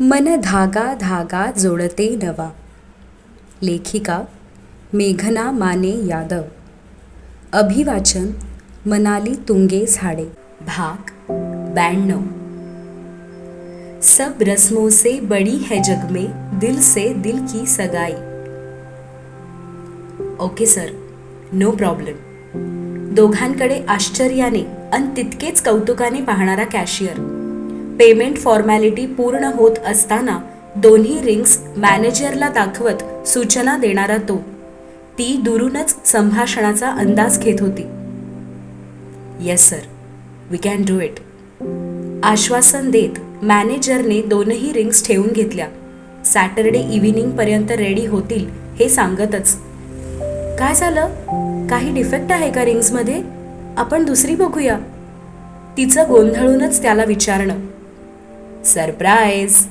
मन धागा धागा जोडते नवा. लेखिका मेघना माने यादव. अभिवाचन मनाली तुंगे झाडे. भाग ब्याण्णव. सब रस्मों से बड़ी है जग में दिल से दिल की सगाई. Okay sir no problem. दोघांकडे आश्चर्याने आणि तितकेच कौतुकाने पाहणारा कॅशियर. पेमेंट फॉर्मॅलिटी पूर्ण होत असताना दोन्ही रिंग्स मॅनेजरला दाखवत सूचना देणारा तो. ती दुरूनच संभाषणाचा अंदाज घेत होती. Yes sir we can do it आश्वासन देत मॅनेजरने दोनही रिंग्स ठेवून घेतल्या. सॅटरडे इव्हिनिंगपर्यंत रेडी होतील हे सांगतच. काय झालं? काही डिफेक्ट आहे का रिंग्समध्ये? आपण दुसरी बघूया. तिचं गोंधळूनच त्याला विचारणं. सरप्राईज.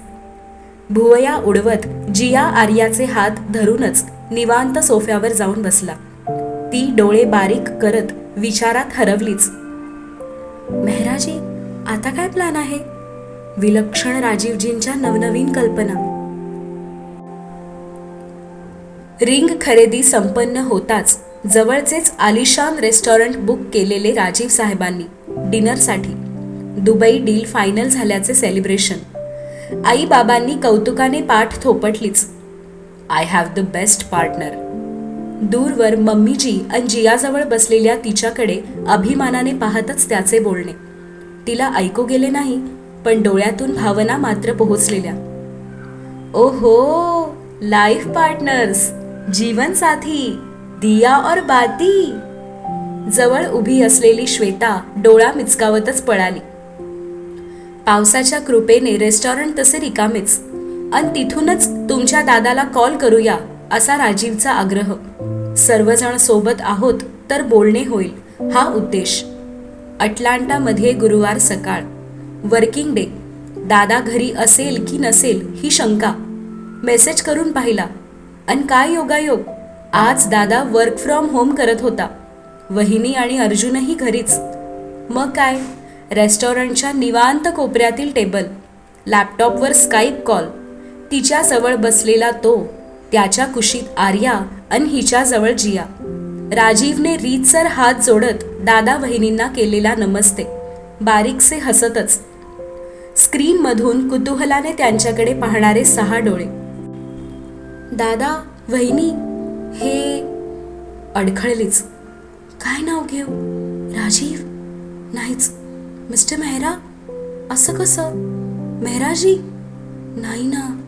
भुवया उडवत जिया आर्याचे हात धरूनच निवांत सोफ्यावर जाऊन बसला. ती डोळे बारीक करत विचारात हरवलीच. मेहराजी आता काय प्लॅन आहे? विलक्षण राजीवजींच्या नवनवीन कल्पना. रिंग खरेदी संपन्न होताच जवळचेच आलिशान रेस्टॉरंट बुक केलेले राजीव साहेबांनी डिनरसाठी दुबई डील फायनल झाल्याचे सेलिब्रेशन आई बाबांनी कौतुकाने पाठ थोपटलीच. I have the best partner दूरवर मम्मीजी आणि जियाजवळ बसलेल्या तिच्याकडे अभिमानाने पाहतच त्याचे बोलणे. तिला ऐकू गेले नाही पण डोळ्यातून भावना मात्र पोहोचलेल्या. ओहो लाईफ पार्टनर्स जीवन साथी दिया और बाती. जवळ उभी असलेली श्वेता डोळा मिचकावतच पळाली. पावसाच्या कृपेने रेस्टॉरंट तसे रिकामेच. आणि तिथूनच तुमच्या दादाला कॉल करूया असा राजीवचा आग्रह. सर्वजण सोबत आहोत तर बोलणे होईल हा उद्देश. अटलांटामध्ये गुरुवार सकाळ. वर्किंग डे दादा घरी असेल की नसेल ही शंका. मेसेज करून पाहिला. आणि काय योगायोग? आज दादा वर्क फ्रॉम होम करत होता. वहिनी आणि अर्जुनही घरीच. मग काय? रेस्टॉरंटच्या निवांत कोपऱ्यातील टेबल लॅपटॉपवर स्काईप कॉल तिच्या जवळ बसलेला तो त्याच्या कुशीत आर्या आणि हिच्या जवळ जिया. राजीवने रीतसर हात जोडत दादा वहिनींना केलेला नमस्ते बारीकसे हसतच. स्क्रीनमधून कुतूहलाने त्यांच्याकडे पाहणारे सहा डोळे. दादा वहिनी हे अडखळलीच. काय नाव घेऊ? राजीव? नाहीच. मिस्टर मेहरा असं कसं? मेहराजी? नाही ना.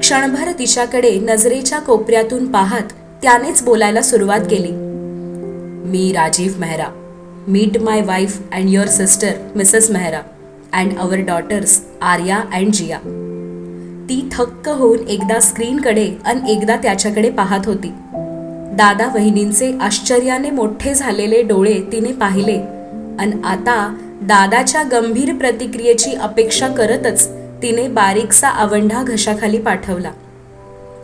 क्षणभर तिच्याकडे नजरेच्या कोपऱ्यातून पाहत त्यानेच बोलायला सुरुवात केली. मी Rajeev Mehra. Meet my wife and your sister Mrs Mehra and our daughters Arya and Jiya. ती थक्क होऊन एकदा स्क्रीनकडे आणि एकदा त्याच्याकडे पाहत होती. दादा वहिनींचे आश्चर्याने मोठे झालेले डोळे तिने पाहिले. आणि आता दादाच्या गंभीर प्रतिक्रियेची अपेक्षा करतच तिने बारीकसा आवंढा घशाखाली पाठवला.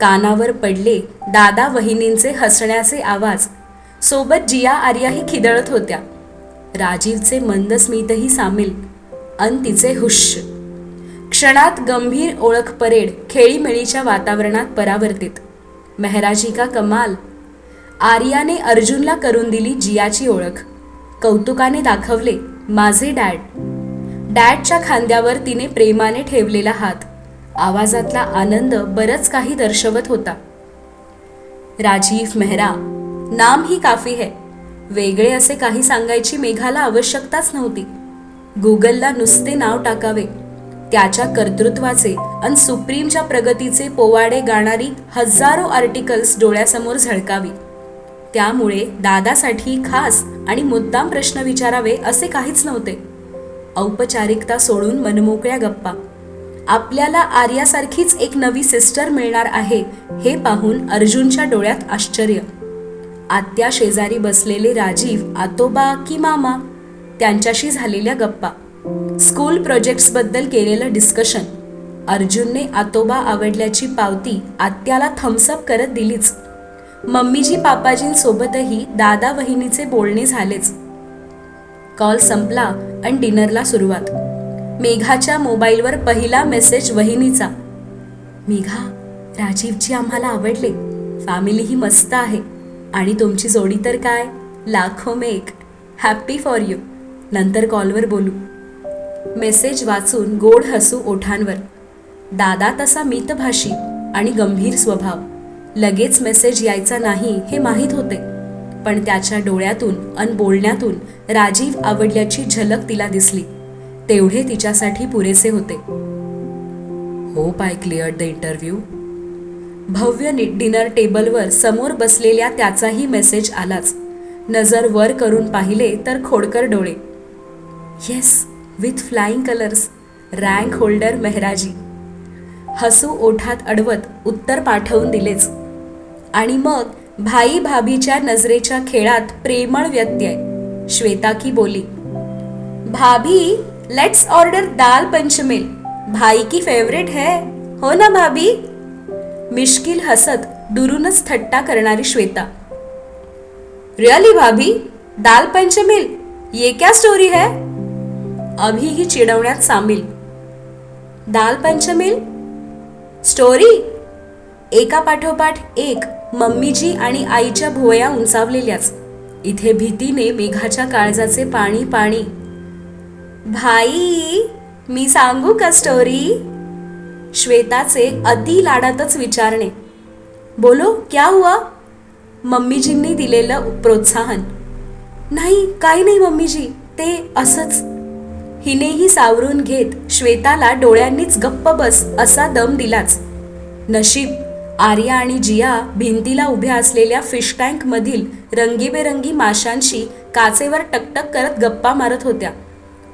कानावर पडले दादा वहिनींचे हसण्याचे आवाज. सोबत जिया आर्याही खिदळत होत्या. राजीवचे मंद स्मितही सामील. अन तिचे हुश्य क्षणात गंभीर ओळख परेड खेळीमेळीच्या वातावरणात परावर्तित. मेहराजी का कमाल. आर्याने अर्जुनला करून दिली जियाची ओळख. कौतुकाने दाखवले माझे डॅड. डॅडच्या खांद्यावर तिने प्रेमाने ठेवलेला हात. आवाजातला आनंद बरंच काही दर्शवत होता. राजीव मेहरा नाम ही काफी है. वेगळे असे काही सांगायची मेघाला आवश्यकताच नव्हती. गुगलला नुसते नाव टाकावे. त्याच्या कर्तृत्वाचे आणि सुप्रीमच्या प्रगतीचे पोवाडे गाणारी हजारो आर्टिकल्स डोळ्यासमोर झळकावी. त्यामुळे दादासाठी खास आणि मुद्दाम प्रश्न विचारावे असे काहीच नव्हते. औपचारिकता सोडून मनमोकळ्या गप्पा. आपल्याला आर्यासारखीच एक नवी सिस्टर मिळणार आहे हे पाहून अर्जुनच्या डोळ्यात आश्चर्य. आत्या शेजारी बसलेले राजीव आतोबा की मामा? त्यांच्याशी झालेल्या गप्पा. स्कूल प्रोजेक्ट्सबद्दल केलेलं डिस्कशन अर्जुनने आतोबा आवडल्याची पावती आत्याला थम्सअप करत दिलीच. मम्मीजी पापाजींसोबतही दादा वहिनीचे बोलणे झालेच. कॉल संपला आणि डिनरला सुरुवात. मेघाच्या मोबाईलवर पहिला मेसेज वहिनीचा. मेघा राजीवजी आम्हाला आवडले. फॅमिली ही मस्त आहे. आणि तुमची जोडी तर काय? लाखो मेघ. Happy for you. नंतर कॉलवर बोलू. मेसेज वाचून गोड हसू ओठांवर. दादा तसा मितभाषी आणि गंभीर स्वभाव. लगेच मेसेज यायचा नाही हे माहीत होते. पण त्याच्या डोळ्यातून अन बोलण्यातून राजीव आवडल्याची झलक तिला दिसली. तेवढे तिच्यासाठी पुरेसे होते. Hope I clear the interview. भव्य डिनर टेबलवर समोर बसलेल्या त्याचाही मेसेज आलाच. नजर वर करून पाहिले तर खोडकर डोळे. Yes with flying colours rank holder Mehraji. हसू ओठात अडवत उत्तर पाठवून दिलेच. आणि मग भाई भाभीच्या नजरेच्या खेळात प्रेमळ व्यत्यय. श्वेता की बोली भाभी लेट्स ऑर्डर दाल पंचमिल. भाई की फेवरेट है. हो ना भाभी? मिश्किल हसत दुरूनच थट्टा करणारी श्वेता. रिअली भाभी? दाल पंचमिल? ये क्या स्टोरी है? अभी ही चिडवण्यात सामील दाल पंचमिल? स्टोरी एका पाठोपाठ एक. मम्मीजी आणि आईच्या भुवया उंचावलेल्याच. इथे भीतीने मेघाच्या काळजाचे पाणी पाणी. भाई मी सांगू का स्टोरी श्वेताचे अति लाडातच विचारणे. बोलो क्या हुआ? मम्मीजींनी दिलेलं प्रोत्साहन. नाही काही नाही मम्मीजी ते असंच. हिनेही सावरून घेत श्वेताला डोळ्यांनीच गप्प बस असा दम दिलाच. नशीब आर्या आणि जिया भिंतीला उभ्या असलेल्या फिश टँक मधील रंगीबेरंगी माशांशी काचेवर टकटक करत गप्पा मारत होत्या.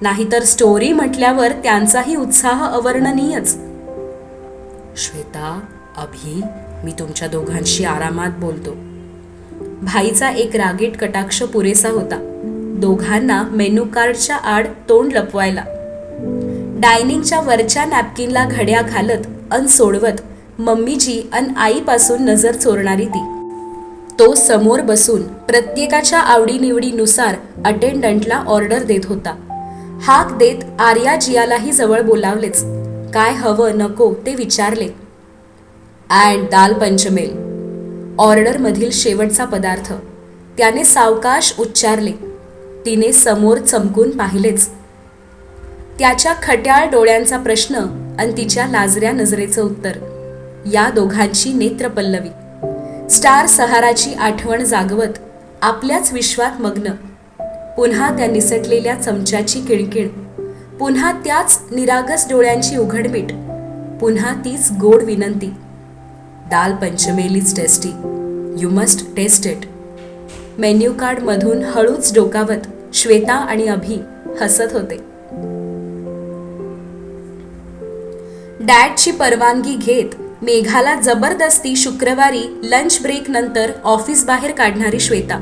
नाहीतर स्टोरी म्हटल्यावर त्यांचाही उत्साह अवर्णनीयच. श्वेता अभि मी तुमच्या दोघांशी आरामात बोलतो. भाईचा एक रागीट कटाक्ष पुरेसा होता. दोघांना मेनू कार्डच्या आड तोंड लपवायला. डायनिंगच्या वरच्या नॅपकिनला घड्या घालत अन सोडवत मम्मीची अन आईपासून नजर चोरणारी ती. तो समोर बसून प्रत्येकाच्या आवडीनिवडीनुसार अटेंडंटला ऑर्डर देत होता. हाक देत आर्या जियालाही जवळ बोलावलेच. काय हवं नको ते विचारले. अँड दाल पंचमेल. ऑर्डरमधील शेवटचा पदार्थ. त्याने सावकाश उच्चारले. तिने समोर चमकून पाहिलेच. त्याच्या खट्याळ डोळ्यांचा प्रश्न आणि तिच्या लाजऱ्या नजरेचं उत्तर. या दोघांची नेत्रपल्लवी. स्टार सहाराची आठवण जागवत आपल्याच विश्वात मग्न. पुन्हा त्या निसटलेल्या चमच्याची किणकिण. पुन्हा त्याच निरागस डोळ्यांची उघडमीट पुन्हा तीच गोड विनंती. दाल पंचमेलीच tasty you must taste it menu card मधून हळूच डोकावत श्वेता आणि अभि हसत होते. डॅडची परवानगी घेत मेघाला जबरदस्ती शुक्रवारी लंच ब्रेक नंतर ऑफिस बाहेर काढणारी श्वेता.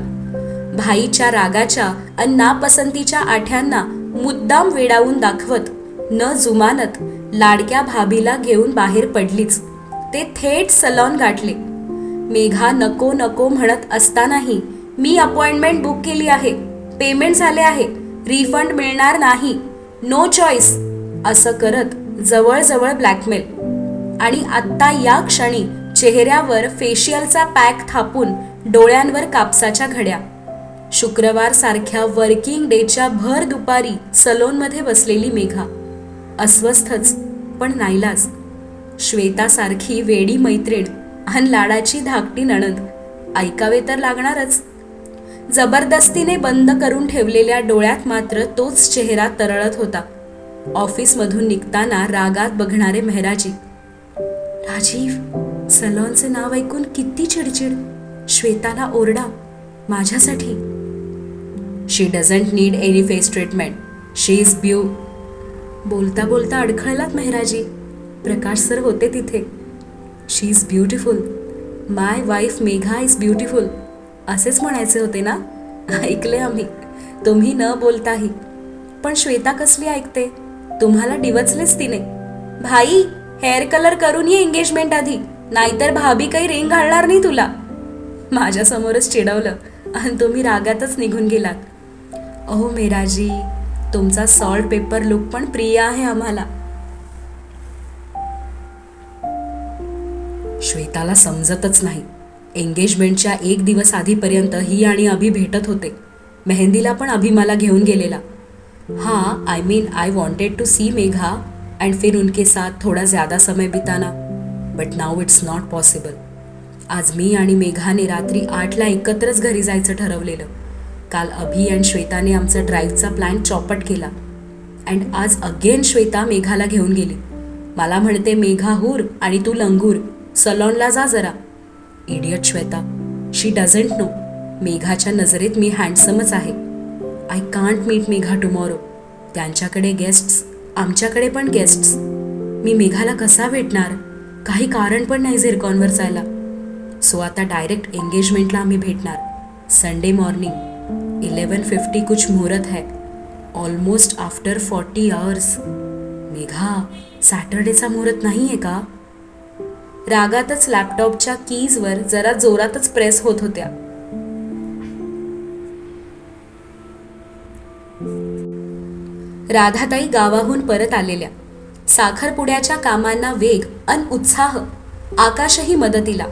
भाईच्या रागाच्या अन नापसंतीच्या आठ्यांना मुद्दाम वेडावून दाखवत न जुमानत लाडक्या भाभीला घेऊन बाहेर पडलीच. ते थेट सलॉन गाठले. मेघा नको नको म्हणत असतानाही मी अपॉइंटमेंट बुक केली आहे. पेमेंट झाले आहे. रिफंड मिळणार नाही. नो चॉईस असं करत जवळजवळ ब्लॅकमेल आणि आत्ता या क्षणी चेहऱ्यावर फेशियलचा पॅक थापून डोळ्यांवर कापसाच्या घड्या. शुक्रवार सारख्या वर्किंग डेच्या भर दुपारी सलोनमध्ये बसलेली मेघा. अस्वस्थच पण नाईलाज. श्वेतासारखी वेडी मैत्रीण आणि लाडाची धाकटी नणंद. ऐकावे तर लागणारच. जबरदस्तीने बंद करून ठेवलेल्या डोळ्यात मात्र तोच चेहरा तरळत होता. ऑफिसमधून निघताना रागात बघणारे मेहराजी राजीव सलॉनचे नाव ऐकून किती चिडचिड. श्वेताला ओरडा माझ्यासाठी. She doesn't need any face treatment she is beau बोलता बोलता अडखळलात मेहराजी. प्रकाश सर होते तिथे. She is beautiful my wife Megha is beautiful असेच म्हणायचे होते ना? ऐकले आम्ही. तुम्ही न बोलताही. पण श्वेता कसली ऐकते? तुम्हाला डिवचलेच तिने. भाई! हेअर कलर करून ये एंगेजमेंट आधी. नाहीतर भाभी काही रिंग घालणार नाही तुला. माझ्या समोरच चिडवलं आणि तुम्ही रागातच निघून गेलात. अहो मेराजी तुमचा सॉल्ट पेपर लुक पण प्रिय आहे आम्हाला. श्वेताला समजतच नाही. एंगेजमेंटच्या एक दिवस आधीपर्यंत ही आणि अभि भेटत होते. मेहंदीला पण अभि मला घेऊन गेलेला. हां I mean I wanted to see Megha. And फिर उनके साथ थोड़ा ज़्यादा समय बिताना। But now it's not possible आज मी आणि मेघाने रात्री आठला एकत्रच घरी जायचं ठरवलेलं. काल अभि अँड श्वेताने आमचा ड्राईव्हचा प्लॅन चॉपट केला. अँड आज अगेन श्वेता मेघाला घेऊन गेली. मला म्हणते मेघा हूर आणि तू लंगूर सलॉनला जा जरा. Idiot Shweta. She doesn't know मेघाच्या नजरेत मी हँडसमच आहे. I can't meet Megha tomorrow त्यांच्याकडे गेस्ट्स आमच्याकडे पण गेस्ट्स मी मेघाला कसा भेटणार? काही कारण पण नाही झिरकॉनवर जायला. सो आता डायरेक्ट एंगेजमेंटला आम्ही भेटणार. संडे मॉर्निंग इलेवन फिफ्टी कुछ मुहूर्त है. Almost after forty hours Megha सॅटर्डेचा मुहूर्त नाही आहे का? रागातच लॅपटॉपच्या कीजवर जरा जोरातच प्रेस होत होत्या. राधाताई गावाहून परत आलेल्या. साखरपुड्याच्या कामांना वेग अन उत्साह आकाशही मदतीला.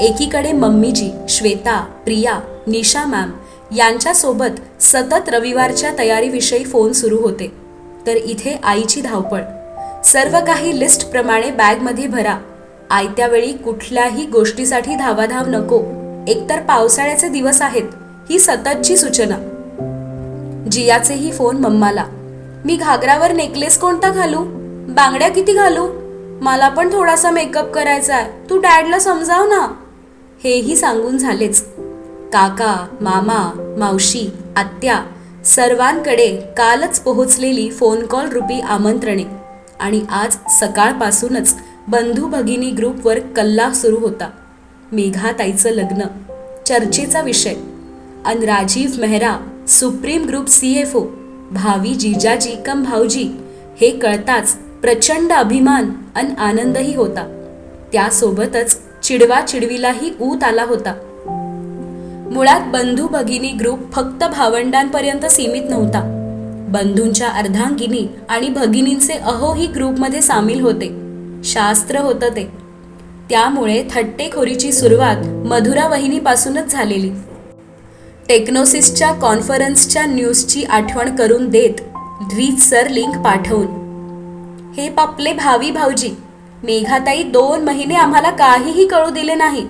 एकीकडे मम्मीजी श्वेता प्रिया निशा मॅम यांच्यासोबत सतत रविवारच्या तयारीविषयी फोन सुरू होते. तर इथे आईची धावपळ. सर्व काही लिस्टप्रमाणे बॅगमध्ये भरा. आयत्या वेळी कुठल्याही गोष्टीसाठी धावाधाव नको. एकतर पावसाळ्याचे दिवस आहेत ही सततची सूचना. जियाचेही फोन मम्माला. मी घागरावर नेकलेस कोणता घालू? बांगड्या किती घालू? मला पण थोडासा मेकअप करायचा आहे. तू डॅडला समजाव ना. हेही सांगून झालेच. काका मामा मावशी आत्या सर्वांकडे कालच पोहोचलेली फोन कॉल रुपी आमंत्रणे आणि आज सकाळपासूनच बंधू भगिनी ग्रुपवर कल्ला सुरू होता. मेघाताईचं लग्न. चर्चेचा विषय. अन Rajiv Mehra supreme group C F O भावी जिजाजी कम भाऊजी हे कळताच प्रचंड अभिमान अन आनंदही होता. त्यासोबतच चिडवा चिडवीलाही ऊत आला होता. मुळात बंधू भगिनी ग्रुप फक्त भावंडांपर्यंत सीमित नव्हता. बंधूंच्या अर्धांगिनी आणि भगिनींचे अहोही ग्रुपमध्ये सामील होते. शास्त्र होतं ते. त्यामुळे थट्टेखोरीची सुरुवात मधुरा वहिनीपासूनच झालेली. टेक्नोसिसच्या कॉन्फरन्सच्या न्यूजची आठवण करून देत सर लिंक पाठवून. हे पापले भावी भाऊजी मेघाताई दोन महिने आम्हाला काहीही कळू दिले नाही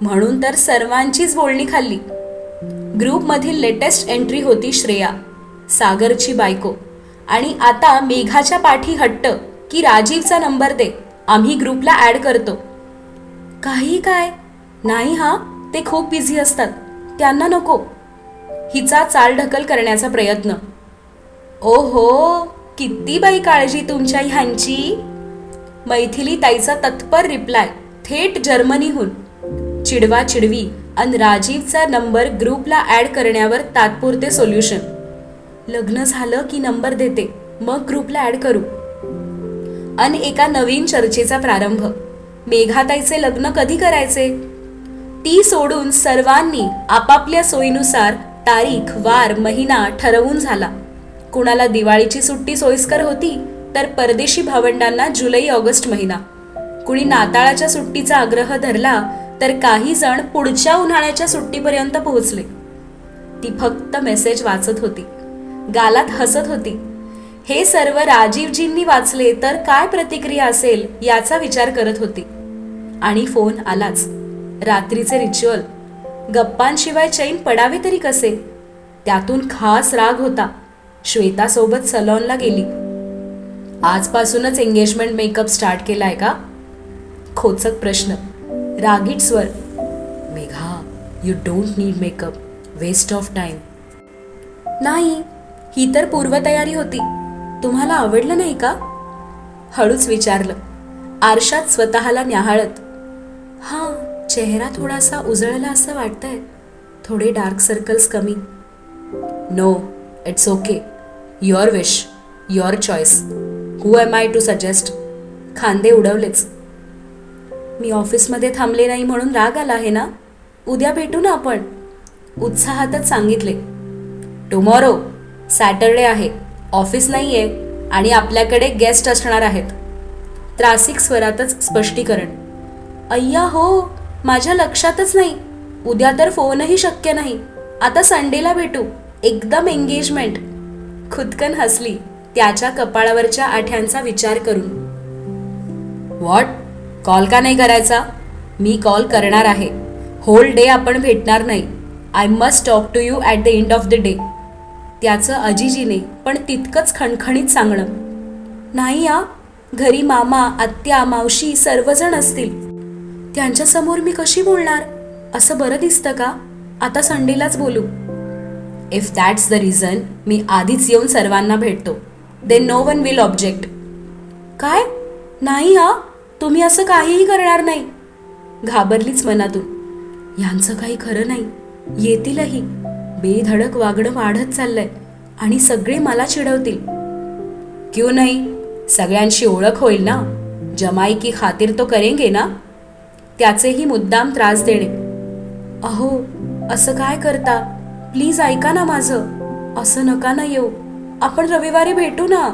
म्हणून तर सर्वांचीच बोलणी खाल्ली. ग्रुपमधील लेटेस्ट एंट्री होती श्रेया सागरची बायको. आणि आता मेघाच्या पाठी हट्ट की राजीवचा नंबर दे आम्ही ग्रुपला ॲड करतो. काही काय? नाही हा? ते खूप बिझी असतात. त्यांना नको. हिचा चालढकल करण्याचा प्रयत्न. ओहो किती बाई काळजी तुमच्या ह्यांची. मैथिली ताईचा तत्पर रिप्लाय थेट जर्मनीहून. चिडवा चिडवी अन राजीवचा नंबर ग्रुपला ॲड करण्यावर तात्पुरते सोल्युशन. लग्न झालं की नंबर देते मग ग्रुपला ॲड करू. अन एका नवीन चर्चेचा प्रारंभ. मेघाताईचे लग्न कधी करायचे? ती सोडून सर्वांनी आपापल्या सोयीनुसार तारीख वार महिना ठरवून झाला. कुणाला दिवाळीची सुट्टी सोयीस्कर होती तर परदेशी भावंडांना जुलै ऑगस्ट महिना. कुणी नाताळाच्या सुट्टीचा आग्रह धरला तर काही जण पुढच्या उन्हाळ्याच्या सुट्टीपर्यंत पोहोचले. ती फक्त मेसेज वाचत होती. गालात हसत होती. हे सर्व राजीवजींनी वाचले तर काय प्रतिक्रिया असेल याचा विचार करत होती. आणि फोन आलाच. रात्रीचे रिच्युअल गप्पांशिवाय चैन पडावे तरी कसे? त्यातून खास राग होता. श्वेतासोबत सलॉनला गेली. आजपासूनच एंगेजमेंट मेकअप स्टार्ट केलाय का? खोचक प्रश्न. रागीट स्वर. Megha you don't need makeup waste of time नाही ही तर पूर्वतयारी होती. तुम्हाला आवडलं नाही का? हळूच विचारलं. आरशात स्वतःला न्याहाळत. हां चेहरा थोडासा उजळला असं वाटतंय. थोडे डार्क सर्कल्स कमी. No it's okay. Your wish your choice. Who am I to suggest? खांदे उडवलेच. मी ऑफिसमध्ये थांबले नाही म्हणून राग आला आहे ना? उद्या भेटू ना आपण. उत्साहातच सांगितले. टुमॉरो सॅटरडे आहे. ऑफिस नाही आहे आणि आपल्याकडे गेस्ट असणार आहेत. त्रासिक स्वरातच स्पष्टीकरण. अय्या हो. माझ्या लक्षातच नाही. उद्या तर फोनही शक्य नाही. आता संडेला भेटू. एकदम एंगेजमेंट खुदकन हसली. त्याच्या कपाळावरच्या आठ्यांचा विचार करून. व्हॉट कॉल का नाही करायचा? मी कॉल करणार आहे. होल डे आपण भेटणार नाही. I must talk to you at the end of the day. त्याचं अजिजीने पण तितकंच खणखणीत सांगणं. नाही आ. घरी मामा आत्या मावशी सर्वजण असतील. त्यांच्यासमोर मी कशी बोलणार? असं बरं दिसतं का? आता संडेलाच बोलू. इफ दॅट्स द रिझन मी आधीच येऊन सर्वांना भेटतो. They no one will object काय? नाही हा तुम्ही असं काहीही करणार नाही. घाबरलीच मनातून. यांचं काही खरं नाही. येतीलही. बेधडक वागणं वाढत चाललंय. आणि सगळे मला चिडवतील. क्यू नाही? सगळ्यांशी ओळख होईल ना? जमाई की खातीर तो करेंगे ना? त्याचेही मुद्दाम त्रास देणे. अहो असं काय करता? प्लीज ऐका ना माझं. असं नका ना येऊ. आपण रविवारी भेटू ना.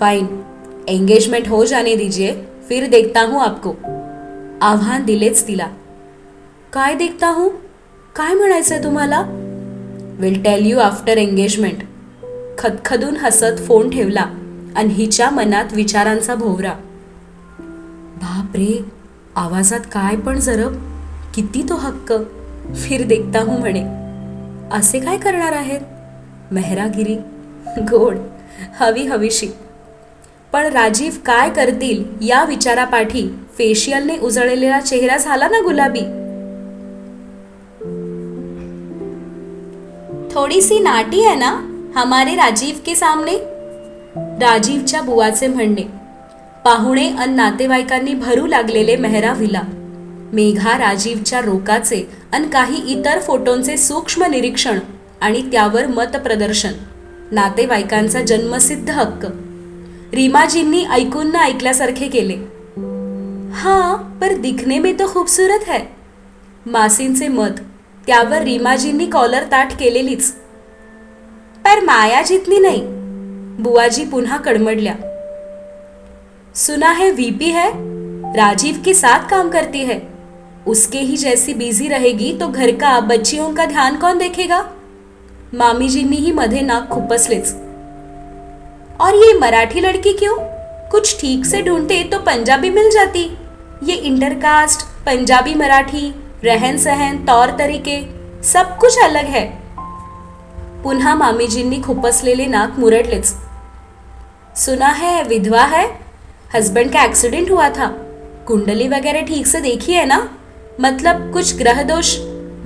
फाइन एंगेजमेंट हो जाने दीजिए फिर देखता हूँ आपको. आव्हान दिलेच तिला. काय देखता हूँ? काय म्हणायचंय तुम्हाला? Will tell you after engagement खदखदून हसत फोन ठेवला आणि हिच्या मनात विचारांचा भोवरा. बापरे! आवाजात काय पण जरब किती तो हक्क फिर देखता हूं म्हणे. असे काय करणार आहेत? मेहरागिरी? गोड हवी हवीशी. पण राजीव काय करतील या विचारापाठी फेशियलने उजळलेला चेहरा झाला ना गुलाबी? थोडी सी नाटी है ना हमारे राजीव के सामने? राजीवच्या बुवाचे म्हणणे. पाहुणे अन नातेवाईकांनी भरू लागलेले मेहरा विला. मेघा राजीवच्या रोकाचे अन काही इतर फोटोंचे सूक्ष्म निरीक्षण आणि त्यावर मतप्रदर्शन नातेवाईकांचा जन्मसिद्ध हक्क. रीमाजींनी ऐकून ना ऐकल्यासारखे केले. हां पर दिखने में तो खूबसूरत है. मासींचे मत. त्यावर रीमाजींनी कॉलर ताट केलेलीच. पर माया जितनी नाही. बुवाजी पुन्हा कडमडल्या. सुना है वीपी है, राजीव के साथ काम करती है। उसके ही जैसी बिज़ी रहेगी तो घर का बच्चियों का ध्यान कौन देखेगा? मामीजींनीही मधे नाक खुपसलेच और ये मराठी लड़की क्यों? कुछ ठीक से ढूंढते तो पंजाबी मिल जाती। ये इंटरकास्ट, पंजाबी मराठी, रहन सहन, तौर तरीके, सब कुछ अलग है। पुन्हा मामीजींनी खुपसलेले नाक मुरडलेच सुना है विधवा है? हस्बैंड का एक्सीडेंट हुआ था। कुंडली वगैरह ठीक से देखी है ना? मतलब कुछ ग्रह दोष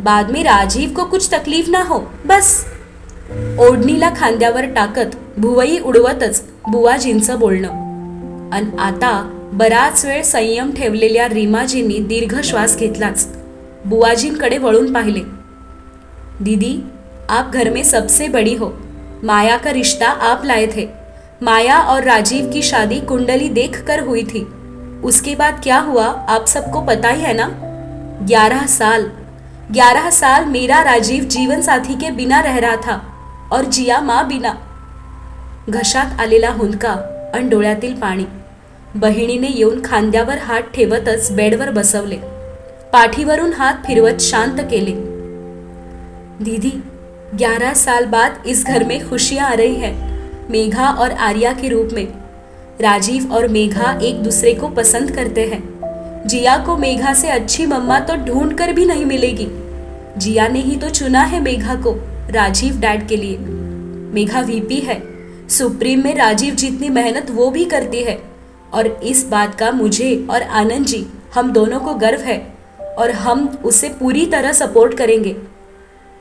बाद में राजीव को कुछ तकलीफ ना हो बस। ओढणीला खांद्यावर टाकत भुवई उडवतच बुवाजींचं बोलणं. अन आता बराच वेळ संयम ठेवलेल्या रीमाजींनी दीर्घ श्वास घेतलाच. बुवाजींकडे वळून पाहिले. दीदी आप घर में सबसे बड़ी हो. माया का रिश्ता आप लाए थे. माया और राजीव की शादी कुंडली देख कर हुई थी। उसके बाद क्या हुआ आप सबको पता ही है ना? ग्यारह साल। ग्यारह साल मेरा राजीव जीवन साथी के बिना रह रहा था और जिया माँ बिना। घशात आलेला हुंदका अन डोळ्यातील पाणी। बहिणीने येऊन खांद्यावर हात ठेवतच बेडवर बसवले. पाठीवरून हात फिरवत शांत केले. दीदी ग्यारह साल बाद इस घर में खुशियां आ रही है। मेघा और आर्या के रूप में। राजीव और मेघा एक दूसरे को पसंद करते हैं। जिया को मेघा से अच्छी मम्मा तो ढूंढ कर भी नहीं मिलेगी। जिया ने ही तो चुना है मेघा को, राजीव डैड के लिए। मेघा वीपी है। सुप्रीम में राजीव जितनी मेहनत वो भी करती है। और इस बात का मुझे और आनंद जी, हम दोनों को गर्व है। और हम उसे पूरी तरह सपोर्ट करेंगे।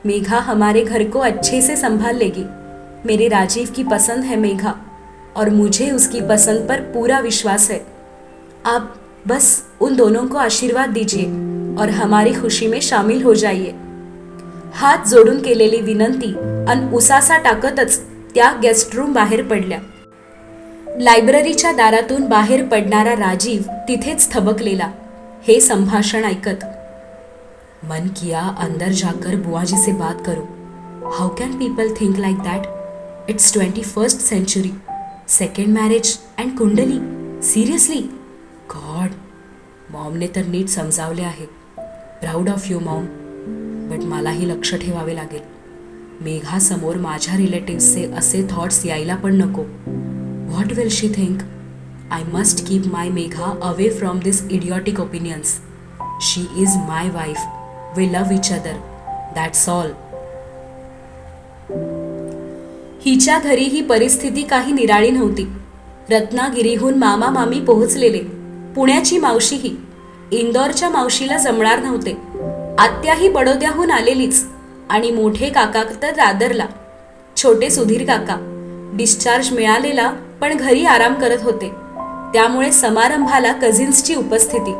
मेघा हमारे घर को अच्छे से संभाल लेगी। मेरे राजीव की पसंद है मेघा और मुझे उसकी पसंद पर पूरा विश्वास है। आप बस उन दोनों को आशीर्वाद दीजिए और हमारी खुशी में शामिल हो जाइए। हात जोडून केलेली विनंती अन उसासा टाकतच त्या गेस्ट रूम बाहेर पडल्या। लायब्ररीच्या दारातून बाहेर पडणारा राजीव तिथेच थबकलेला हे संभाषण ऐकत। मन किया अंदर जाकर बुआजी से बात करो। How can people think like that it's twenty first century second marriage and kundli seriously god मॉमने तर नीट समजावले आहे proud of you mom but मलाही लक्ष ठेवावे लागेल मेघासमोर माझ्या रिलेटिव्सचे असे थॉट्स यायला पण नको what will she think I must keep my Megha away from this idiotic opinions she is my wife we love each other that's all हिच्या घरी ही परिस्थिती काही निराळी नव्हती. रत्नागिरीहून मामा मामी पोहोचलेले. पुण्याची मावशीही इंदोरच्या मावशीला जमणार नव्हते. आत्याही बडोद्याहून आलेलीच आणि मोठे काका तर दादरला. छोटे सुधीर काका. डिस्चार्ज मिळालेला पण घरी आराम करत होते. त्यामुळे समारंभाला कझिन्सची उपस्थिती.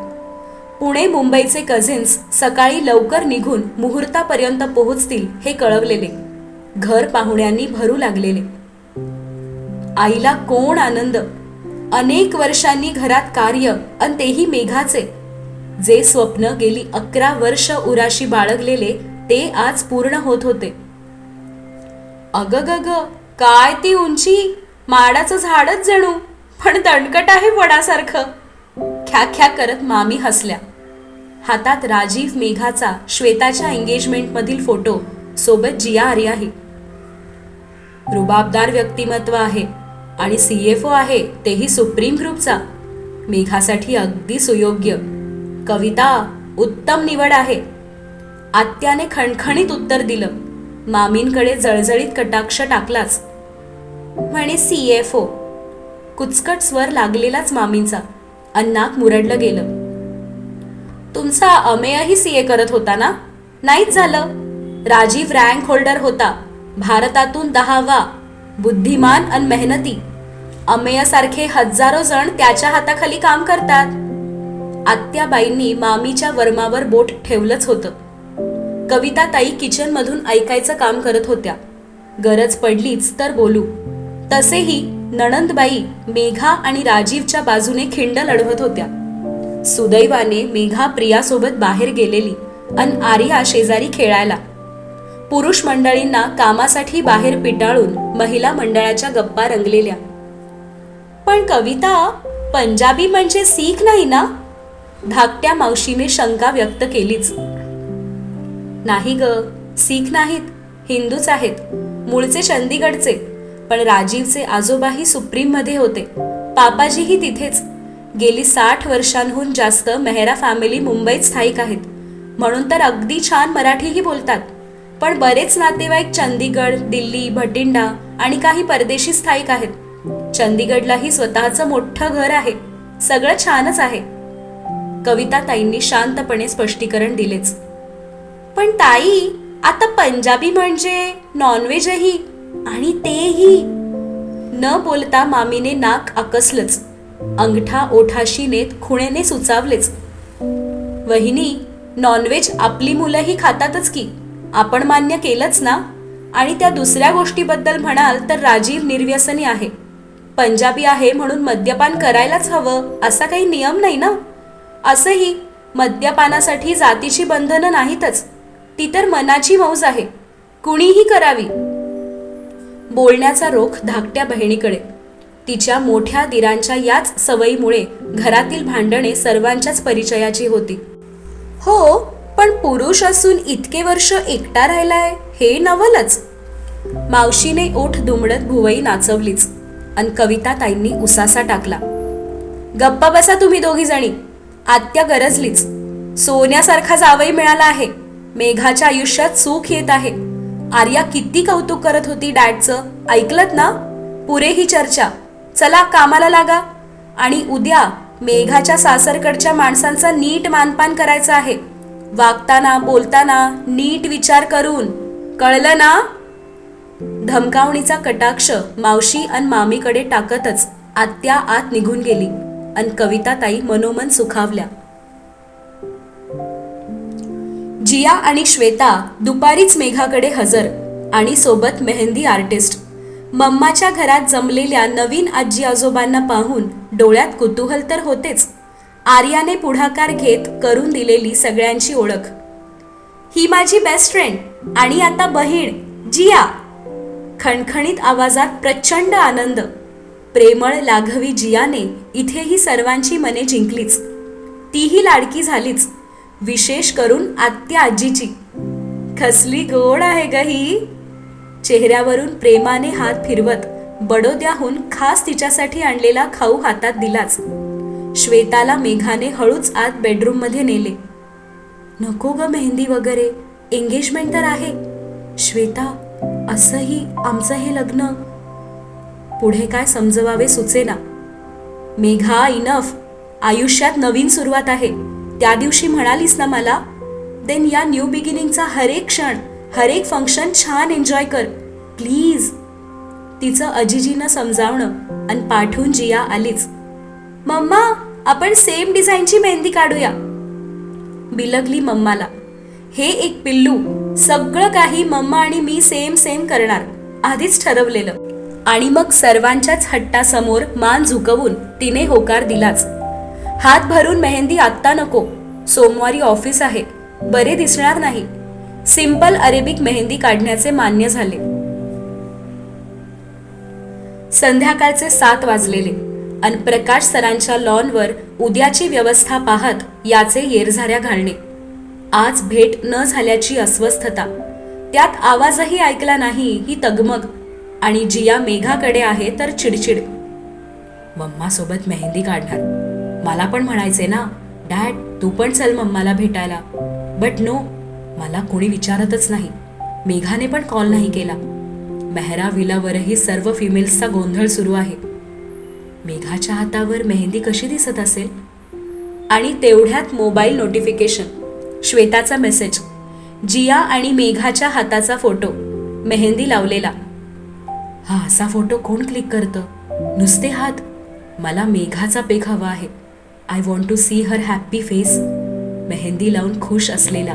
पुणे मुंबईचे कझिन्स सकाळी लवकर निघून मुहूर्तापर्यंत पोहोचतील हे कळवलेले. घर पाहुण्यांनी भरू लागलेले. आईला कोण आनंद? अनेक वर्षांनी घरात कार्य आणि तेही मेघाचे. जे स्वप्न गेली अकरा वर्ष उराशी बाळगलेले ते आज पूर्ण होत होते. अग ग काय ती उंची? माडाचं झाडच जणू पण दणकट आहे वडासारखं. ख्या ख्या करत मामी हसल्या. हातात राजीव मेघाचा श्वेताच्या एंगेजमेंट मधील फोटो सोबत जिया आर्याही रुबाबदार व्यक्तिमत्व आहे आणि सी एफ ओ आहे तेही सुप्रीम ग्रुपचा मेघासाठी अगदी सुयोग्य. कविता उत्तम निवड आहे. आत्याने खणखणीत उत्तर दिलं. मामींकडे जळजळीत कटाक्ष टाकलाच. म्हणे सी एफ ओ कुचकट स्वर लागलेलाच मामींचा. अन्नाक मुरडलं गेलं. तुमचा अमेयही सी ए करत होता ना? नाहीच झालं. राजीव रँक होल्डर होता. भारतातून दहावा बुद्धिमान आणि मेहनती. अमेयासारखे हजारो जण त्याच्या हाताखाली काम करतात. आत्याबाईंनी मामीच्या वर्मावर बोट ठेवलंच होतं. कविता ताई ऐकायचं काम करत होत्या. गरज पडलीच तर बोलू. तसेही नणंदबाई मेघा आणि राजीवच्या बाजूने खिंड लढवत होत्या. सुदैवाने मेघा प्रियासोबत बाहेर गेलेली अन आर्या शेजारी खेळायला. पुरुष मंडळींना कामासाठी बाहेर पिटाळून महिला मंडळाच्या गप्पा रंगलेल्या. पण कविता पंजाबी म्हणजे सीख नाही ना? धाकट्या मावशीने शंका व्यक्त केलीच. नाही ग सीख नाहीत हिंदूच आहेत मूळचे चंदीगडचे पण राजीवचे आजोबाही सुप्रीममध्ये होते. पापाजीही तिथेच. गेली साठ वर्षांहून जास्त मेहरा फॅमिली मुंबईत स्थायिक आहेत. म्हणून तर अगदी छान मराठीही बोलतात. पण बरेच नातेवाईक चंदीगड दिल्ली भटिंडा आणि काही परदेशी स्थायिक आहेत. चंदीगडलाही स्वतःचं मोठं घर आहे. सगळं छानच आहे. कविता ताईंनी शांतपणे स्पष्टीकरण दिलेच. पण ताई आता पंजाबी म्हणजे नॉनव्हेजही आणि तेही. न बोलता मामीने नाक आकसलंच. अंगठा ओठाशी नेत खुणेने सुचावलेच. वहिनी नॉनव्हेज आपली मुलंही खातातच की. आपण मान्य केलंच ना? आणि त्या दुसऱ्या गोष्टीबद्दल म्हणाल तर राजीव निर्व्यसनी आहे. पंजाबी आहे म्हणून मद्यपान करायलाच हवं असा काही नियम नाही ना? असंही मद्यपानासाठी जातीची बंधनं नाहीतच. ती तर मनाची मौज आहे. कुणीही करावी. बोलण्याचा रोख धाकट्या बहिणीकडे. तिच्या मोठ्या दिरांच्या याच सवयीमुळे घरातील भांडणे सर्वांच्याच परिचयाची होती. हो पण पुरुष असून इतके वर्ष एकटा राहिलाय हे नवलच. मावशीने ओठ दुमडत भुवई नाचवलीच अन कविता ताईंनी उसासा टाकला. गप्पा बसा तुम्ही दोघी जणी. आत्या गरजलीच. सोन्यासारखा जावई मिळाला आहे. मेघाच्या आयुष्यात सुख येत आहे. आर्या किती कौतुक करत होती डॅडचं. ऐकलत ना? पुरे ही चर्चा. चला कामाला लागा. आणि उद्या मेघाच्या सासरकडच्या माणसांचा नीट मानपान करायचं आहे. वागताना बोलताना नीट विचार करून कळलं ना? धमकावणीचा कटाक्ष मावशी अन मामीकडे टाकतच आत्या आत निघून गेली अन कविता ताई मनोमन सुखावल्या. जिया आणि श्वेता दुपारीच मेघाकडे हजर आणि सोबत मेहंदी आर्टिस्ट. मम्माच्या घरात जमलेल्या नवीन आजी आजोबांना पाहून डोळ्यात कुतूहल तर होतेच. आर्याने पुढाकार घेत करून दिलेली सगळ्यांची ओळख. ही माझी बेस्ट फ्रेंड आणि आता बहीण जिया. खणखणीत आवाजात प्रचंड आनंद. प्रेमळ लाघवी जियाने इथेही सर्वांची मने जिंकलीच. तीही लाडकी झालीच विशेष करून आत्या आजीची. खसली गोड आहे ग ही. चेहऱ्यावरून प्रेमाने हात फिरवत बडोद्याहून खास तिच्यासाठी आणलेला खाऊ हातात दिलाच. श्वेताला मेघाने हळूच आत बेडरूममध्ये नेले. नको ग मेहंदी वगैरे एंगेजमेंट तर आहे. श्वेता असंही आमचं हे लग्न. पुढे काय समजवावे सुचेना. मेघा इनफ आयुष्यात नवीन सुरुवात आहे. त्या दिवशी म्हणालीस ना मला देन या न्यू बिगिनिंगचा हरेक क्षण हरेक फंक्शन छान एन्जॉय कर. प्लीज तिचं अजिजीनं समजावणं आणि पाठवून जिया आलीच. मम्मा आपण सेम डिझाईनची मेहंदी काढूया. बिलगली मम्माला. हे एक पिल्लू सगळं काही मम्मा आणि मी सेम सेम करणार आधीच ठरवलेलं. आणि मग सर्वांच्याच हट्टासमोर मान झुकवून तिने होकार दिलाच. हात भरून मेहंदी आत्ता नको सोमवारी ऑफिस आहे बरे दिसणार नाही. सिंपल अरेबिक मेहंदी काढण्याचे मान्य झाले. संध्याकाळचे सात वाजलेले. अन प्रकाश सरांच्या लॉनवर उद्याची व्यवस्था पाहत याचे येरझाऱ्या घालणे. आज भेट न झाल्याची अस्वस्थता. त्यात आवाजही ऐकला नाही ही तगमग. आणि जिया मेघाकडे आहे तर चिडचिड. मम्मा सोबत मेहंदी काढणार. मला पण म्हणायचे ना डॅड तू पण चल मम्माला भेटायला. बट नो मला कोणी विचारतच नाही. मेघाने पण कॉल नाही केला. मेहरा विलावरही सर्व फिमेल्सचा गोंधळ सुरू आहे. मेघाच्या हातावर मेहंदी कशी दिसत असेल? आणि तेवढ्यात मोबाईल नोटिफिकेशन श्वेताचा मेसेज जिया आणि मेघाच्या हाताचा फोटो मेहंदी लावलेला. हा असा फोटो कोण क्लिक करतं? नुसते हात? मला मेघाचा पेक हवा आहे. I want to see her happy face mehndi लावून खुश असलेला.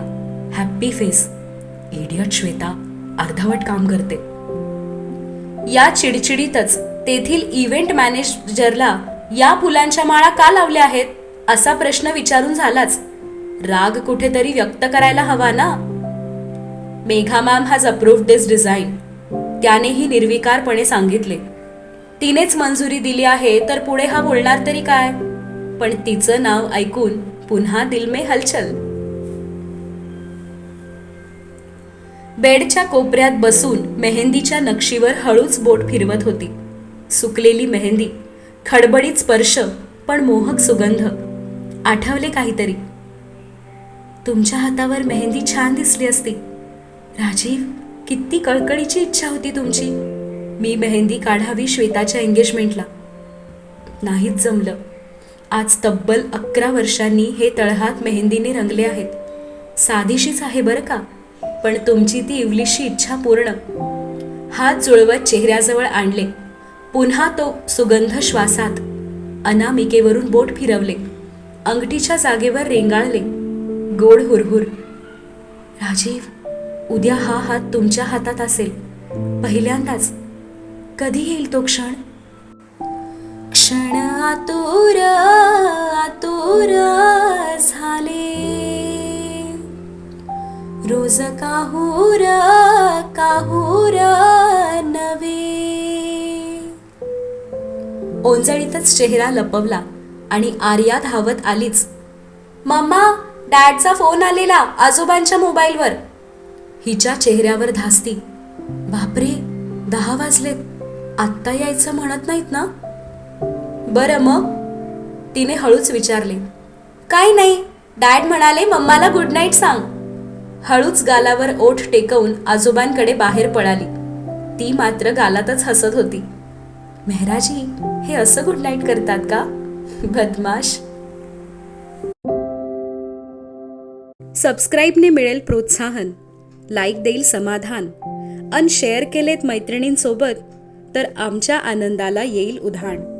हॅप्पी फेस इडियट श्वेता अर्धवट काम करते. या चिडचिडीतच तेथील इव्हेंट मॅनेजरला या फुलांच्या माळा का लावल्या आहेत असा प्रश्न विचारून झालाच. राग कुठेतरी व्यक्त करायला हवा ना? Megha ma'am has approve this design त्यानेही निर्विकारपणे सांगितले. तिनेच मंजुरी दिली आहे तर पुढे हा बोलणार तरी काय? पण तिचं नाव ऐकून पुन्हा दिलमे हलचल. बेडच्या कोपऱ्यात बसून मेहंदीच्या नक्षीवर हळूच बोट फिरवत होती. सुकलेली मेहंदी खडबडीत स्पर्श पण मोहक सुगंध. आठवले काहीतरी. तुमच्या हातावर मेहंदी छान दिसली असती. राजीव किती कळकळीची इच्छा होती तुमची. मी मेहंदी काढावी श्वेताच्या एंगेजमेंटला नाहीच जमलं. आज तब्बल अकरा वर्षांनी हे तळहात मेहंदीने रंगले आहेत. साधीशीच आहे बरं का? पण तुमची ती इवलीशी इच्छा पूर्ण. हात जुळवत चेहऱ्याजवळ आणले. पुन्हा तो सुगंध श्वासात अनामिकेवरून बोट फिरवले. अंगठीच्या जागेवर रेंगाळले. गोड हुरहुर. राजीव उद्या हा हात तुमच्या हातात असेल. पहिल्यांदाच. कधी येईल तो क्षण? क्षण आतुर आतुर झाले. रोज काहूर काहूर नवे. ओंजळीतच चेहरा लपवला आणि आर्या धावत आलीच. मम्मा डॅडचा फोन आलेला आजोबांच्या मोबाईलवर. हिच्या चेहऱ्यावर धास्ती. बापरे दहा वाजलेत. आत्ता यायचं म्हणत नाहीत ना? बरं मग. तिने हळूच विचारले. काय नाही. डॅड म्हणाले मम्माला गुड नाईट सांग. हळूच गालावर ओठ टेकवून आजोबांकडे बाहेर पळाली. ती मात्र गालातच हसत होती. मेहराजी हे असं गुड नाईट करतात का? बदमाश. सबस्क्राईबने मिळेल प्रोत्साहन. लाईक देईल समाधान. अन शेअर केलेत मैत्रिणींसोबत तर आमच्या आनंदाला येईल उधाण.